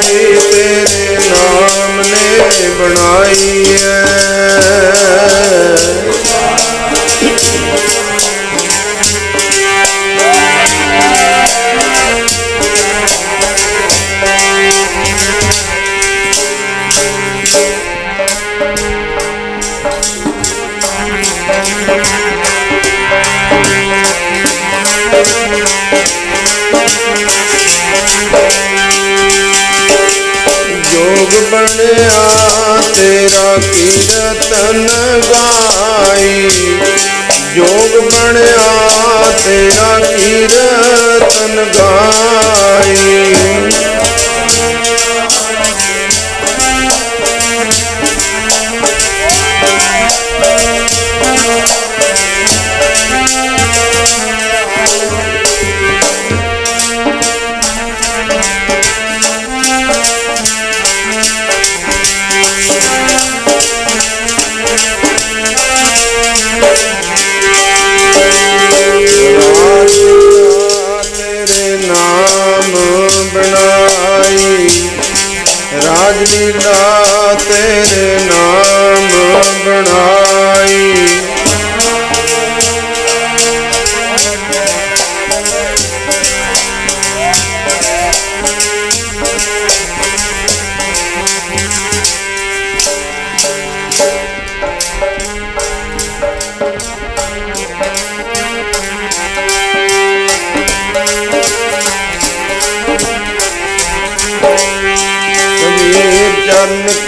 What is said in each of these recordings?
ਜੀ ਤੇਰੇ ਨਾਮ ਨੇ ਬਣਾਈ ਐ ਤੇਰਾ ਕੀਰਤਨ ਗਾਈ। ਜੋਗ ਬਣਿਆ ਤੇਰਾ ਕੀਰਤਨ ਗਾਈ।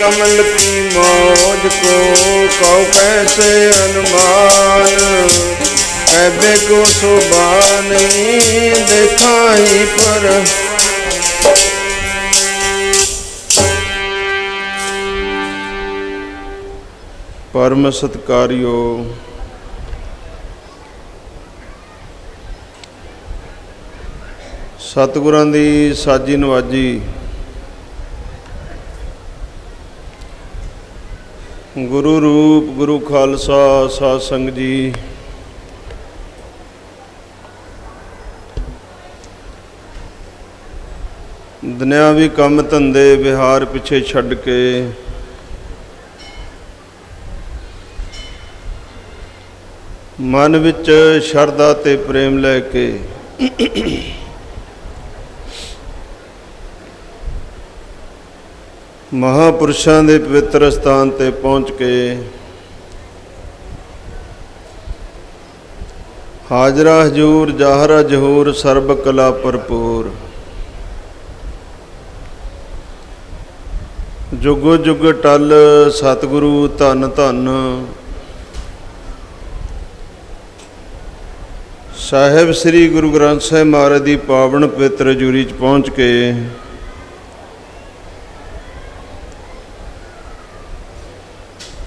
कमल की मौज को कौ कैसे अनुमान कैबे को सुबान देखा ही पर ਪਰਮ ਸਤਕਾਰਿਓ ਸਤਿਗੁਰਾਂ ਦੀ ਸਾਜੀ ਨਵਾਜੀ ਗੁਰੂ ਰੂਪ, ਗੁਰੂ ਖਾਲਸਾ, ਸਾਧ ਸੰਗਤ ਜੀ। ਦੁਨਿਆਵੀ ਕੰਮ ਧੰਦੇ ਵਿਹਾਰ ਪਿੱਛੇ ਛੱਡ ਕੇ ਮਨ ਵਿੱਚ ਸ਼ਰਧਾ ਤੇ ਪ੍ਰੇਮ ਲੈ ਕੇ ਮਹਾਪੁਰਸ਼ਾਂ ਦੇ ਪਵਿੱਤਰ ਸਥਾਨ ਤੇ ਪਹੁੰਚ ਕੇ ਹਾਜ਼ਰਾ ਹਜੂਰ, ਜ਼ਾਹਰਾ ਜਹੂਰ, ਸਰਬ ਕਲਾ ਭਰਪੂਰ। ਜੁਗੋ ਜੁਗ ਟਲ ਸਤਿਗੁਰੂ ਧੰਨ ਧੰਨ। ਸਾਹਿਬ ਸ੍ਰੀ ਗੁਰੂ ਗ੍ਰੰਥ ਸਾਹਿਬ ਮਹਾਰਾਜ ਦੀ ਪਾਵਨ ਪਵਿੱਤਰ ਜੂਰੀ ਚ ਪਹੁੰਚ ਕੇ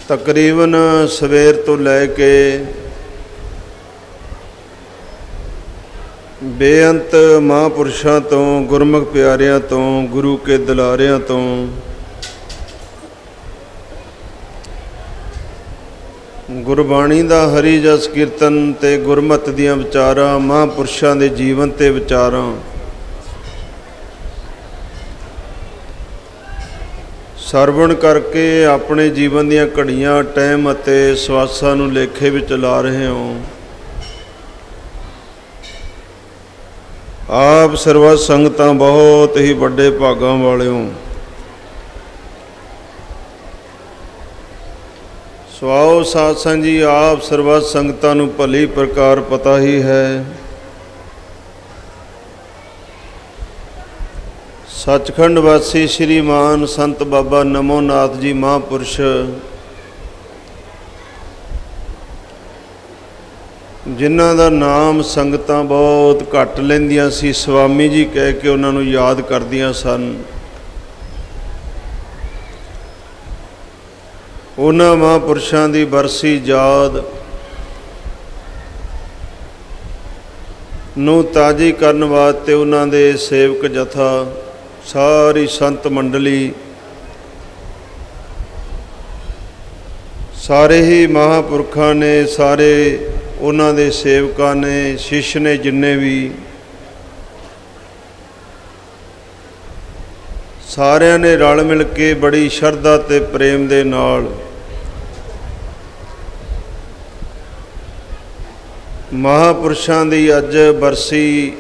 ਤਕਰੀਬਨ ਸਵੇਰ ਤੋਂ ਲੈ ਕੇ ਬੇਅੰਤ ਮਹਾਂਪੁਰਸ਼ਾਂ ਤੋਂ, ਗੁਰਮੁਖ ਪਿਆਰਿਆਂ ਤੋਂ, ਗੁਰੂ ਕੇ ਦਲਾਰਿਆਂ ਤੋਂ, ਗੁਰਬਾਣੀ ਦਾ ਹਰੀ ਜਸ ਕੀਰਤਨ ਤੇ ਗੁਰਮਤ ਦੀਆਂ ਵਿਚਾਰਾਂ, ਮਹਾਂਪੁਰਸ਼ਾਂ ਦੇ ਜੀਵਨ ਤੇ ਵਿਚਾਰਾਂ ਸਰਵਣ ਕਰਕੇ ਆਪਣੇ ਜੀਵਨ ਦੀਆਂ ਘੜੀਆਂ ਟਾਈਮ ਅਤੇ ਸਵਾਸਾਂ ਨੂੰ ਲੇਖੇ ਵਿੱਚ ਲਾ ਰਹੇ ਹੋ। ਆਪ ਸਰਵ ਸੰਗਤਾਂ ਬਹੁਤ ਹੀ ਵੱਡੇ ਭਾਗਾਂ ਵਾਲਿਓ। ਸਵਾਉ ਸਾਧ ਸੰਗ ਜੀ, ਆਪ ਸਰਵ ਸੰਗਤਾਂ ਨੂੰ ਭਲੀ ਪ੍ਰਕਾਰ ਪਤਾ ਹੀ ਹੈ। ਸੱਚਖੰਡ ਵਾਸੀ ਸ਼੍ਰੀਮਾਨ ਸੰਤ ਬਾਬਾ ਨਮੋਨਾਥ ਜੀ ਮਹਾਂਪੁਰਸ਼। ਜਿਨ੍ਹਾਂ ਦਾ ਨਾਮ ਸੰਗਤਾਂ ਬਹੁਤ ਘੱਟ ਲੈਂਦੀਆਂ ਸੀ, ਸਵਾਮੀ ਜੀ ਕਹਿ ਕੇ ਉਹਨਾਂ ਨੂੰ ਯਾਦ ਕਰਦੀਆਂ ਸਨ। ਉਹਨਾਂ ਮਹਾਂਪੁਰਸ਼ਾਂ ਦੀ ਬਰਸੀ ਯਾਦ ਨੂੰ ਤਾਜੀ ਕਰਨ ਵਾਸਤੇ ਉਹਨਾਂ ਦੇ ਸੇਵਕ ਜਥਾ ਸਾਰੀ ਸੰਤ ਮੰਡਲੀ ਸਾਰੇ ਹੀ ਮਹਾਪੁਰਖਾਂ ਨੇ, ਸਾਰੇ ਉਹਨਾਂ ਦੇ ਸੇਵਕਾਂ ਨੇ, ਸ਼ਿਸ਼ ਨੇ ਜਿੰਨੇ ਵੀ ਸਾਰਿਆਂ ਨੇ ਰਲ ਮਿਲ ਕੇ ਬੜੀ ਸ਼ਰਧਾ ਤੇ ਪ੍ਰੇਮ ਦੇ ਨਾਲ ਮਹਾਪੁਰਸ਼ਾਂ ਦੀ ਅੱਜ ਬਰਸੀ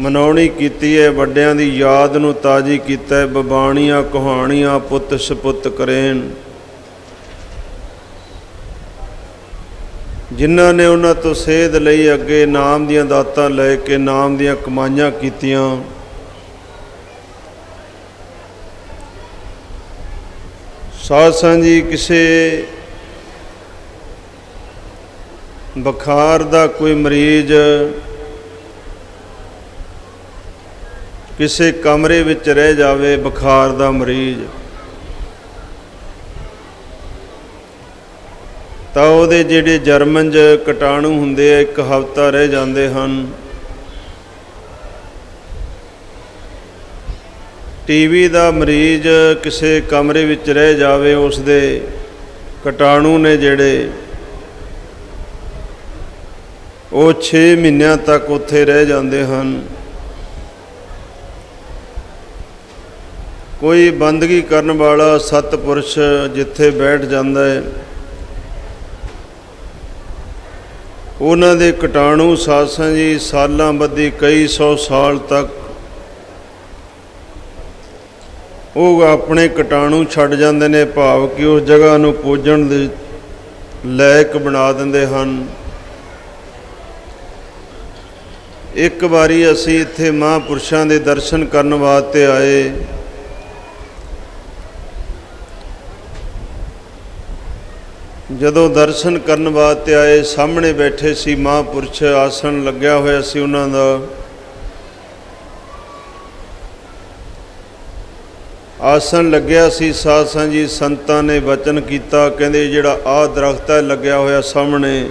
ਮਨਾਉਣੀ ਕੀਤੀ ਹੈ ਵੱਡਿਆਂ ਦੀ ਯਾਦ ਨੂੰ ਤਾਜੀ ਕੀਤਾ ਹੈ ਬਬਾਣੀਆਂ ਕਹਾਣੀਆਂ, ਪੁੱਤ ਸਪੁੱਤ ਕਰੇਨ। ਜਿਨ੍ਹਾਂ ਨੇ ਉਹਨਾਂ ਤੋਂ ਸੇਧ ਲਈ ਅੱਗੇ ਨਾਮ ਦੀਆਂ ਦਾਤਾਂ ਲੈ ਕੇ ਨਾਮ ਦੀਆਂ ਕਮਾਈਆਂ ਕੀਤੀਆਂ। ਸਾਧ ਸੰਗਤ ਜੀ, ਕਿਸੇ ਬੁਖਾਰ ਦਾ ਕੋਈ ਮਰੀਜ਼ ਕਿਸੇ ਕਮਰੇ ਵਿੱਚ ਰਹਿ ਜਾਵੇ, ਬੁਖਾਰ ਦਾ ਮਰੀਜ਼। ਤਾਂ ਉਹਦੇ ਜਿਹੜੇ ਜਰਮਨ 'ਚ ਕੀਟਾਣੂ ਹੁੰਦੇ ਆ, ਇੱਕ ਹਫ਼ਤਾ ਰਹਿ ਜਾਂਦੇ ਹਨ। ਟੀਵੀ ਦਾ ਮਰੀਜ਼ ਕਿਸੇ ਕਮਰੇ ਵਿੱਚ ਰਹਿ ਜਾਵੇ ਉਸ ਦੇ ਕੀਟਾਣੂ ਨੇ ਜਿਹੜੇ, ਉਹ 6 ਮਹੀਨਿਆਂ ਤੱਕ ਉੱਥੇ ਰਹਿ ਜਾਂਦੇ ਹਨ। ਕੋਈ ਬੰਦਗੀ ਕਰਨ ਵਾਲਾ ਸਤਪੁਰਸ਼ ਜਿੱਥੇ ਬੈਠ ਜਾਂਦਾ ਹੈ, ਉਹਨਾਂ ਦੇ ਕੀਟਾਣੂ ਸਾਸਾਂ ਜੀ ਸਾਲਾਂ ਬੱਧੀ ਕਈ ਸੌ ਸਾਲ ਤੱਕ ਉਹ ਆਪਣੇ ਕੀਟਾਣੂ ਛੱਡ ਜਾਂਦੇ ਨੇ, ਭਾਵ ਕਿ ਉਸ ਜਗ੍ਹਾ ਨੂੰ ਪੂਜਣ ਦੇ ਲਾਇਕ ਬਣਾ ਦਿੰਦੇ ਹਨ। ਇੱਕ ਵਾਰੀ ਅਸੀਂ ਇੱਥੇ ਮਹਾਂਪੁਰਸ਼ਾਂ ਦੇ ਦਰਸ਼ਨ ਕਰਨ ਵਾਸਤੇ ਆਏ। ਜਦੋਂ ਦਰਸ਼ਨ ਕਰਨ ਵਾਸਤੇ ਆਏ, ਸਾਹਮਣੇ ਬੈਠੇ ਸੀ ਮਹਾਂਪੁਰਸ਼, ਆਸਣ ਲੱਗਿਆ ਹੋਇਆ ਸੀ ਉਹਨਾਂ ਦਾ। ਆਸਣ ਲੱਗਿਆ ਸੀ ਸਾਧ ਸੰਗਤ ਸੰਤਾਂ ਨੇ ਵਚਨ ਕੀਤਾ, ਕਹਿੰਦੇ ਜਿਹੜਾ ਆਹ ਦਰਖਤ ਹੈ, ਲੱਗਿਆ ਹੋਇਆ ਸਾਹਮਣੇ।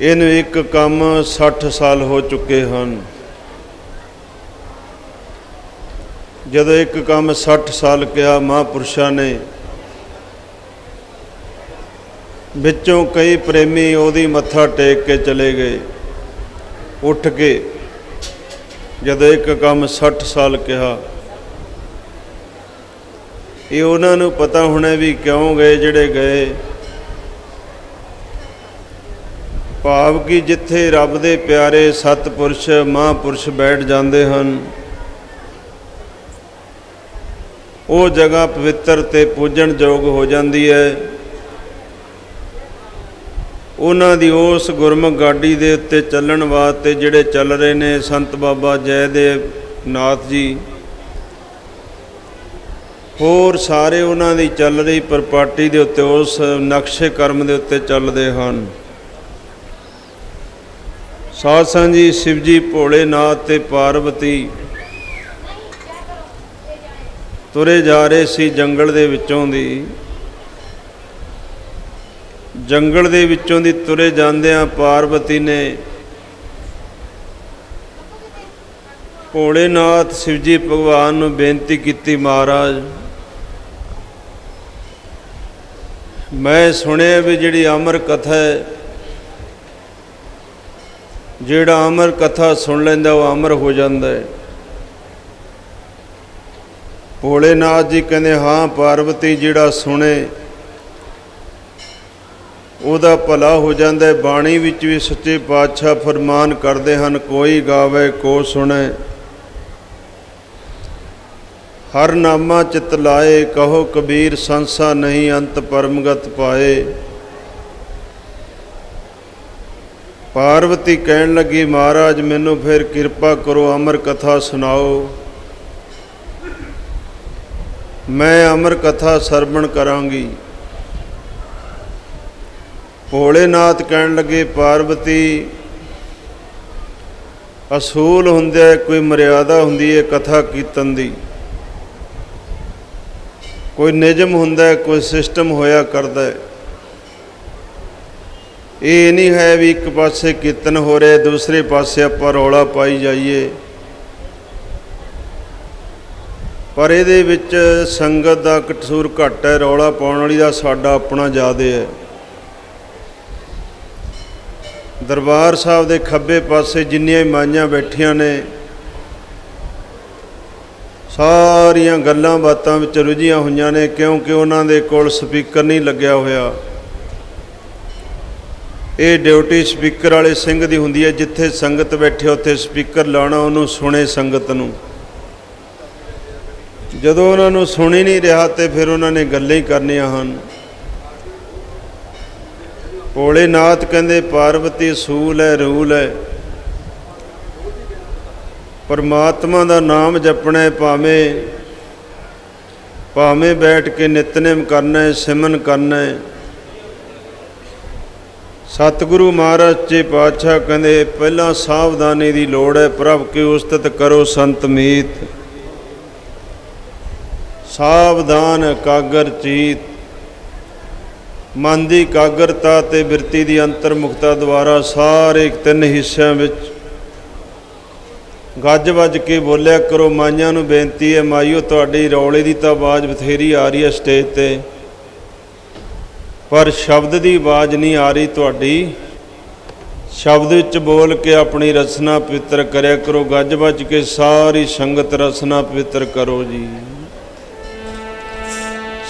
ਇਹਨੂੰ ਇੱਕ ਕੰਮ 60 ਸਾਲ ਹੋ ਚੁੱਕੇ ਹਨ। ਜਦੋਂ ਇੱਕ ਕੰਮ 60 ਸਾਲ ਕਿਹਾ, ਮਹਾਂਪੁਰਸ਼ਾਂ ਨੇ ਵਿੱਚੋਂ ਕਈ ਪ੍ਰੇਮੀ ਉਹਦੀ ਮੱਥਾ ਟੇਕ ਕੇ ਚਲੇ ਗਏ। ਉੱਠ ਕੇ ਜਦੋਂ ਇੱਕ ਕੰਮ 60 ਸਾਲ ਕਿਹਾ, ਇਹ ਉਹਨਾਂ ਨੂੰ ਪਤਾ ਹੋਣਾ ਵੀ ਕਿਉਂ ਗਏ ਜਿਹੜੇ ਗਏ। ਭਾਵ ਕਿ ਜਿੱਥੇ ਰੱਬ ਦੇ ਪਿਆਰੇ ਸਤਪੁਰਸ਼, ਮਹਾਂਪੁਰਸ਼ ਬੈਠ ਜਾਂਦੇ ਹਨ, ਉਹ ਜਗ੍ਹਾ ਪਵਿੱਤਰ ਤੇ ਪੂਜਣ ਯੋਗ ਹੋ ਜਾਂਦੀ ਹੈ। ਉਹਨਾਂ ਦੀ ਉਸ ਗੁਰਮੁਖ ਗਾਡੀ ਦੇ ਉੱਤੇ ਚੱਲਣ ਵਾਸਤੇ ਜਿਹੜੇ ਚੱਲ ਰਹੇ ਨੇ, ਸੰਤ ਬਾਬਾ ਜੈਦੇਵ ਨਾਥ ਜੀ। ਹੋਰ ਸਾਰੇ ਉਹਨਾਂ ਦੀ ਚੱਲ ਰਹੀ ਪਰਪਾਟੀ ਦੇ ਉੱਤੇ, ਉਸ ਨਕਸ਼ੇ ਕਰਮ ਦੇ ਉੱਤੇ ਚੱਲਦੇ ਹਨ। ਸਾਧ ਸੰਗਤ ਜੀ, ਸ਼ਿਵਜੀ, ਭੋਲੇਨਾਥ ਤੇ ਪਾਰਵਤੀ ਤੁਰੇ ਜਾ ਰਹੇ ਸੀ ਜੰਗਲ ਦੇ ਵਿੱਚੋਂ ਦੀ। ਜੰਗਲ ਦੇ ਵਿੱਚੋਂ ਦੀ ਤੁਰੇ ਜਾਂਦਿਆਂ ਪਾਰਵਤੀ ਨੇ ਭੋਲੇਨਾਥ ਸ਼ਿਵਜੀ ਭਗਵਾਨ ਨੂੰ ਬੇਨਤੀ ਕੀਤੀ, ਮਹਾਰਾਜ, ਮੈਂ ਸੁਣਿਆ ਵੀ ਜਿਹੜੀ ਅਮਰ ਕਥਾ ਹੈ, ਜਿਹੜਾ ਅਮਰ ਕਥਾ ਸੁਣ ਲੈਂਦਾ ਉਹ ਅਮਰ ਹੋ ਜਾਂਦਾ ਹੈ। ਭੋਲੇਨਾਥ ਜੀ ਕਹਿੰਦੇ, ਹਾਂ, ਪਾਰਵਤੀ ਜਿਹੜਾ ਸੁਣੇ ਉਹਦਾ ਭਲਾ ਹੋ ਜਾਂਦਾ ਹੈ। ਬਾਣੀ ਵਿੱਚ ਵੀ ਸੱਚੇ ਪਾਤਸ਼ਾਹ ਫਰਮਾਨ ਕਰਦੇ ਹਨ, ਕੋਈ ਗਾਵੇ, ਕੋ ਸੁਣੇ। ਹਰ ਨਾਮਾ ਚਿਤ ਲਾਏ, ਕਹੋ ਕਬੀਰ, ਸੰਸਾ ਨਹੀਂ ਅੰਤ ਪਰਮਗਤ ਪਾਏ। ਪਾਰਵਤੀ ਕਹਿਣ ਲੱਗੀ, ਮਹਾਰਾਜ, ਮੈਨੂੰ ਫਿਰ ਕਿਰਪਾ ਕਰੋ, ਅਮਰ ਕਥਾ ਸੁਣਾਓ। ਮੈਂ ਅਮਰ ਕਥਾ ਸਰਵਣ ਕਰਾਂਗੀ। ਭੋਲੇਨਾਥ ਕਹਿਣ ਲੱਗੇ ਪਾਰਵਤੀ ਅਸੂਲ ਹੁੰਦਾ ਕੋਈ ਮਰਿਆਦਾ ਹੁੰਦੀ ਹੈ ਕਥਾ ਕੀਰਤਨ ਦੀ। ਕੋਈ ਨਿਯਮ ਹੁੰਦਾ ਹੈ ਕੋਈ ਸਿਸਟਮ ਹੋਇਆ ਕਰਦਾ ਹੈ ਇਹ ਨਹੀਂ ਹੈ ਵੀ ਇੱਕ ਪਾਸੇ ਕੀਰਤਨ ਹੋ ਰਿਹਾ, ਦੂਸਰੇ ਪਾਸੇ ਆਪਾਂ ਰੌਲਾ ਪਾਈ ਜਾਈਏ। ਪਰ ਇਹਦੇ ਵਿੱਚ ਸੰਗਤ ਦਾ ਕਸੂਰ ਘੱਟ ਹੈ, ਰੌਲਾ ਪਾਉਣ ਵਾਲੀ ਦਾ ਸਾਡਾ ਆਪਣਾ ਜ਼ਿਆਦਾ ਹੈ। ਦਰਬਾਰ ਸਾਹਿਬ ਦੇ ਖੱਬੇ ਪਾਸੇ ਜਿੰਨੀਆਂ ਮਾਈਆਂ ਬੈਠੀਆਂ ਨੇ, ਸਾਰੀਆਂ ਗੱਲਾਂ ਬਾਤਾਂ ਵਿੱਚ ਰੁੱਝੀਆਂ ਹੋਈਆਂ ਨੇ, ਕਿਉਂਕਿ ਉਹਨਾਂ ਦੇ ਕੋਲ ਸਪੀਕਰ ਨਹੀਂ ਲੱਗਿਆ ਹੋਇਆ। ਇਹ ਡਿਊਟੀ ਸਪੀਕਰ ਵਾਲੇ ਸਿੰਘ ਦੀ ਹੁੰਦੀ ਹੈ, ਜਿੱਥੇ ਸੰਗਤ ਬੈਠੇ, ਉੱਥੇ ਸਪੀਕਰ ਲਾਉਣਾ, ਉਹਨੂੰ ਸੁਣੇ ਸੰਗਤ ਨੂੰ। ਜਦੋਂ ਉਹਨਾਂ ਨੂੰ ਸੁਣੀ ਨਹੀਂ ਰਿਹਾ, ਤੇ ਫਿਰ ਉਹਨਾਂ ਨੇ ਗੱਲਾਂ ਹੀ ਕਰਨੀਆਂ ਹਨ। ਭੋਲੇਨਾਥ ਕਹਿੰਦੇ, ਪਾਰਵਤੀ ਸੂਲ ਹੈ, ਰੂਲ ਹੈ। ਪਰਮਾਤਮਾ ਦਾ ਨਾਮ ਜਪਣਾ ਭਾਵੇਂ ਭਾਵੇਂ ਬੈਠ ਕੇ ਨਿਤਨੇਮ ਕਰਨਾ ਹੈ ਸਿਮਨ ਕਰਨਾ ਹੈ। ਸਤਿਗੁਰੂ ਮਹਾਰਾਜ ਜੀ ਪਾਤਸ਼ਾਹ ਕਹਿੰਦੇ, ਪਹਿਲਾਂ ਸਾਵਧਾਨੀ ਦੀ ਲੋੜ ਹੈ, ਪ੍ਰਭ ਕੀ ਉਸਤਤ ਕਰੋ ਸੰਤ ਮੀਤ। ਸਾਵਧਾਨ ਕਾਗਰ ਚੀਤ ਮਨ ਦੀ ਕਾਗਰਤਾ ਤੇ ਬਿਰਤੀ ਦੀ ਅੰਤਰਮੁਖਤਾ ਦੁਆਰਾ ਸਾਰੇ ਤਿੰਨ ਹਿੱਸਿਆਂ ਵਿੱਚ ਗੱਜ ਵੱਜ ਕੇ ਬੋਲਿਆ ਕਰੋ, ਮਾਈਆਂ ਨੂੰ ਬੇਨਤੀ ਹੈ, ਮਾਈਓ, ਤੁਹਾਡੀ ਰੌਲੇ ਦੀ ਤਾਂ ਆਵਾਜ਼ ਬਥੇਰੀ ਆ ਰਹੀ ਹੈ ਸਟੇਜ ਤੇ, ਪਰ ਸ਼ਬਦ ਦੀ ਆਵਾਜ਼ ਨਹੀਂ ਆ ਰਹੀ ਤੁਹਾਡੀ। ਸ਼ਬਦ ਵਿੱਚ ਬੋਲ ਕੇ ਆਪਣੀ ਰਚਨਾ ਪਵਿੱਤਰ ਕਰਿਆ ਕਰੋ, ਗੱਜ ਵੱਜ ਕੇ ਸਾਰੀ ਸੰਗਤ ਰਚਨਾ ਪਵਿੱਤਰ ਕਰੋ ਜੀ।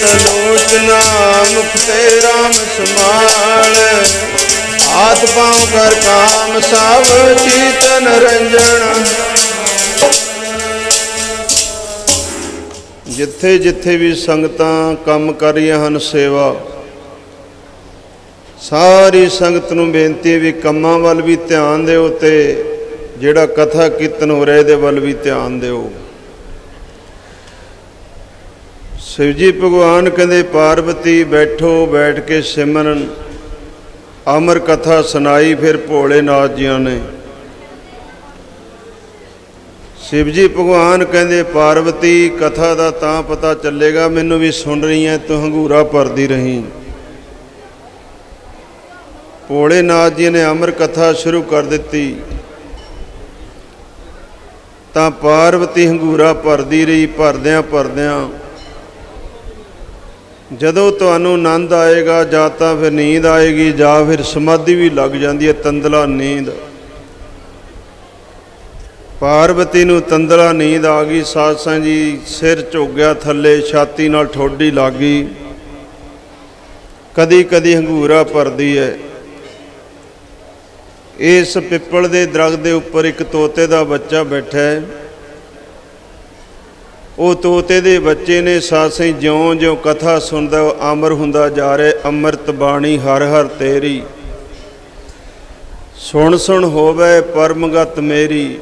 ਕਹੇ ਤਲੋਚਨਾ ਮੁਖ ਤੇ ਰਾਮ ਸਮਾਲ ਪਾਉ ਕਰ ਕਾਮ ਸਭ ਚੀਤਨ ਰੰਜਨ ਜਿੱਥੇ ਜਿੱਥੇ ਵੀ ਸੰਗਤਾਂ ਕੰਮ ਕਰ ਰਹੀਆਂ ਹਨ ਸੇਵਾ, ਸਾਰੀ ਸੰਗਤ ਨੂੰ ਬੇਨਤੀ ਹੈ ਵੀ ਕੰਮਾਂ ਵੱਲ ਵੀ ਧਿਆਨ ਦਿਓ ਤੇ ਜਿਹੜਾ ਕਥਾ ਕੀਰਤਨ ਹੋ ਰਿਹਾ, ਇਹਦੇ ਵੱਲ ਵੀ ਧਿਆਨ ਦਿਓ। ਸ਼ਿਵ ਜੀ ਭਗਵਾਨ ਕਹਿੰਦੇ, ਪਾਰਵਤੀ ਬੈਠੋ, ਬੈਠ ਕੇ ਸਿਮਰਨ। ਅਮਰ ਕਥਾ ਸੁਣਾਈ, ਫਿਰ ਭੋਲੇਨਾਥ ਜੀਆਂ ਨੇ। ਸ਼ਿਵ ਜੀ ਭਗਵਾਨ ਕਹਿੰਦੇ, ਪਾਰਵਤੀ ਕਥਾ ਦਾ ਤਾਂ ਪਤਾ ਚੱਲੇਗਾ, ਮੈਨੂੰ ਵੀ ਸੁਣ ਰਹੀ ਐ, ਤੂੰ ਹੰਗੂਰਾ ਭਰਦੀ ਰਹੀ। ਭੋਲੇਨਾਥ ਜੀ ਨੇ ਅਮਰ ਕਥਾ ਸ਼ੁਰੂ ਕਰ ਦਿੱਤੀ। ਤਾਂ ਪਾਰਵਤੀ ਹੰਗੂਰਾ ਭਰਦੀ ਰਹੀ ਭਰਦਿਆਂ ਭਰਦਿਆਂ ਜਦੋਂ ਤੁਹਾਨੂੰ ਆਨੰਦ ਆਏਗਾ, ਜਾਂ ਤਾਂ ਫਿਰ ਨੀਂਦ ਆਏਗੀ, ਜਾਂ ਫਿਰ ਸਮਾਧੀ ਵੀ ਲੱਗ ਜਾਂਦੀ ਹੈ, ਤੰਦਲਾ ਨੀਂਦ। ਪਾਰਵਤੀ ਨੂੰ ਤੰਦਲਾ ਨੀਂਦ ਆ ਗਈ ਸਾਸਾਂ ਜੀ ਸਿਰ ਝੁੱਗਿਆ ਥੱਲੇ ਛਾਤੀ ਨਾਲ ਠੋਡੀ ਲੱਗ ਗਈ। ਕਦੀ ਕਦੀ ਹੰਗੂਰਾ ਭਰਦੀ ਹੈ। ਇਸ ਪਿੱਪਲ ਦੇ ਦਰਖਤ ਦੇ ਉੱਪਰ ਇੱਕ ਤੋਤੇ ਦਾ ਬੱਚਾ ਬੈਠਾ ਹੈ। ਉਹ ਤੋਤੇ ਦੇ ਬੱਚੇ ਨੇ ਸਾਸੇ ਜਿਉਂ-ਜਿਉਂ ਕਥਾ ਸੁਣਦਾ, ਉਹ ਅਮਰ ਹੁੰਦਾ ਜਾ ਰਿਹਾ, ਅੰਮ੍ਰਿਤ ਬਾਣੀ ਹਰ ਹਰ ਤੇਰੀ। ਸੁਣ ਸੁਣ ਹੋਵੇ ਪਰਮਗਤ ਮੇਰੀ।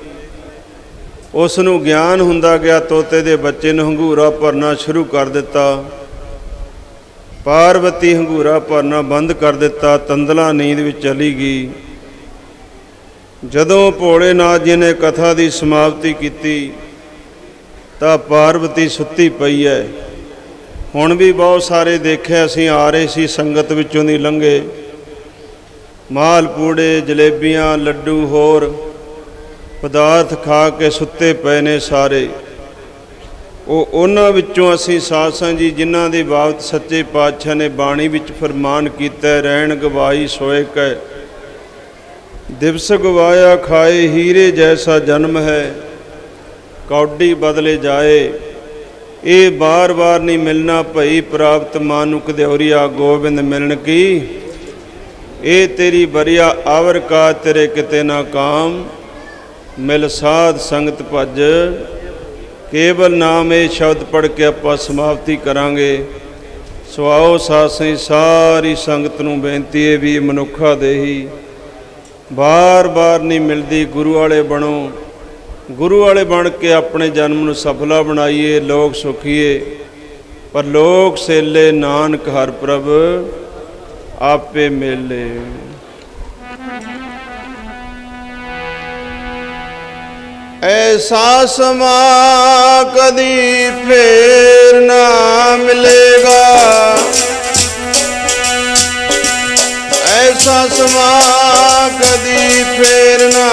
ਉਸ ਨੂੰ ਗਿਆਨ ਹੁੰਦਾ ਗਿਆ, ਤੋਤੇ ਦੇ ਬੱਚੇ ਨੂੰ ਹੰਗੂਰਾ ਭਰਨਾ ਸ਼ੁਰੂ ਕਰ ਦਿੱਤਾ। ਪਾਰਵਤੀ ਹੰਗੂਰਾ ਭਰਨਾ ਬੰਦ ਕਰ ਦਿੱਤਾ, ਤੰਦਲਾ ਨੀਂਦ ਵਿੱਚ ਚਲੀ ਗਈ। ਜਦੋਂ ਭੋਲੇਨਾਥ ਜੀ ਨੇ ਕਥਾ ਦੀ ਸਮਾਪਤੀ ਕੀਤੀ ਤਾਂ ਪਾਰਵਤੀ ਸੁੱਤੀ ਪਈ ਹੈ ਹੁਣ ਵੀ ਬਹੁਤ ਸਾਰੇ ਦੇਖੇ ਅਸੀਂ ਆ ਰਹੇ ਸੀ ਸੰਗਤ ਵਿੱਚੋਂ ਦੀ ਲੰਘੇ। ਮਾਲ ਪੂੜੇ, ਜਲੇਬੀਆਂ, ਲੱਡੂ ਹੋਰ ਪਦਾਰਥ ਖਾ ਕੇ ਸੁੱਤੇ ਪਏ ਨੇ ਸਾਰੇ। ਉਹ ਉਹਨਾਂ ਵਿੱਚੋਂ ਅਸੀਂ ਸਾਸਾਂ ਜੀ ਜਿਨ੍ਹਾਂ ਦੇ ਬਾਬਤ ਸੱਚੇ ਪਾਤਸ਼ਾਹ ਨੇ ਬਾਣੀ ਵਿੱਚ ਫਰਮਾਨ ਕੀਤਾ, ਰਹਿਣ ਗਵਾਈ ਸੋਏ ਕੈ। ਦਿਵਸ ਗਵਾਇਆ ਖਾਏ, ਹੀਰੇ ਜੈਸਾ ਜਨਮ ਹੈ। ਕੌਡੀ ਬਦਲੇ ਜਾਏ। ਇਹ ਬਾਰ-ਬਾਰ ਨਹੀਂ ਮਿਲਣਾ ਭਈ ਪ੍ਰਾਪਤ ਮਾਨੁਕ ਦਿਉਰੀਆ ਗੋਬਿੰਦ ਮਿਲਣ ਕੀ? ਇਹ ਤੇਰੀ ਬਰੀਆ ਆਵਰ ਕਾ ਤੇਰੇ ਕਿਤੇ ਨਾ ਕਾਮ। ਮਿਲ ਸਾਧ ਸੰਗਤ ਭਜ। ਕੇਵਲ ਨਾਮ ਇਹ ਸ਼ਬਦ ਪੜ ਕੇ ਆਪਾਂ ਸਮਾਪਤੀ ਕਰਾਂਗੇ। ਸਵਾਓ ਸਾਸੀ ਸਾਰੀ ਸੰਗਤ ਨੂੰ ਬੇਨਤੀ ਹੈ ਵੀ ਮਨੁੱਖਾ ਦੇਹੀ। ਬਾਰ-ਬਾਰ ਨਹੀਂ ਮਿਲਦੀ ਗੁਰੂ ਵਾਲੇ ਬਣੋ। ਗੁਰੂ ਵਾਲੇ ਬਣ ਕੇ ਆਪਣੇ ਜਨਮ ਨੂੰ ਸਫਲਾ ਬਣਾਈਏ, ਲੋਕ ਸੁਖੀਏ। ਪਰ ਲੋਕ ਸੇਲੇ ਨਾਨਕ ਹਰ ਪ੍ਰਭ, ਆਪੇ ਮੇਲੇ। ਐਸਾ ਸਮਾ ਕਦੀ ਫੇਰ ਨਾ ਮਿਲੇਗਾ। ਐਸਾ ਸਮਾ ਕਦੀ ਫੇਰ ਨਾ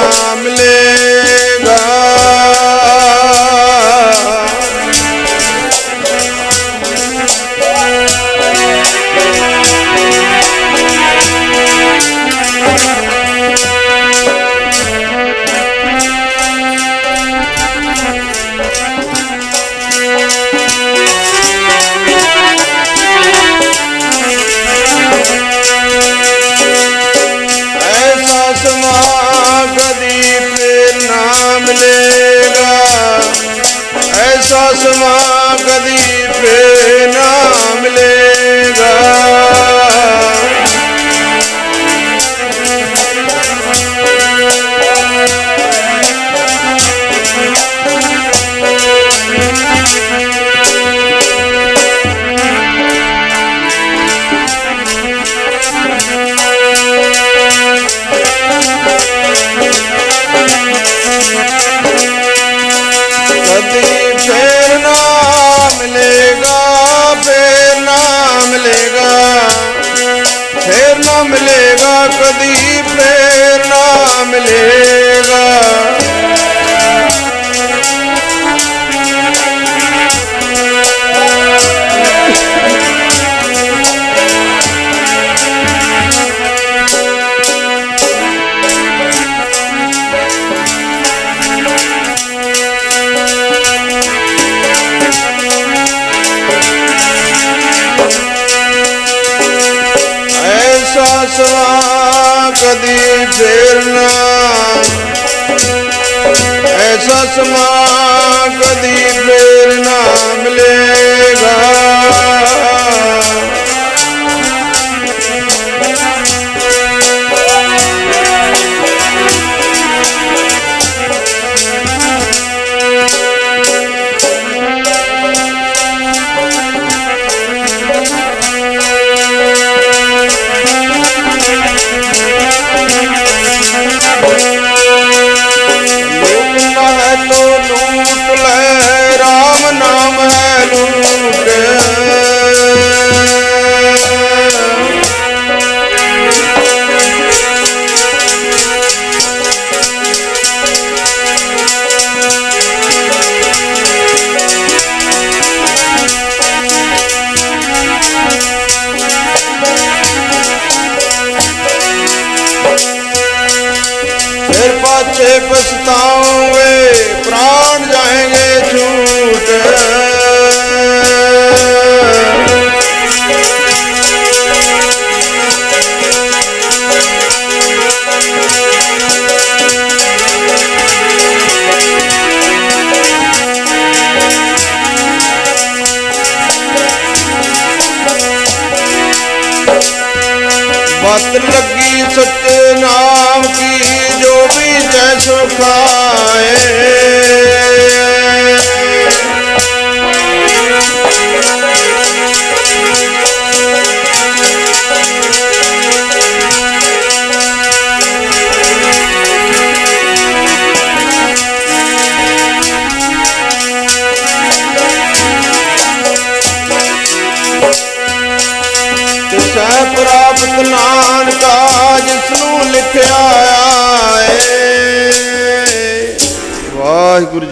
ਲੱਗੀ ਲੱਗੀ ਸਤਨਾਮ ਕੀ ਜੋ ਵੀ ਜੈ ਸੁਖਾਏ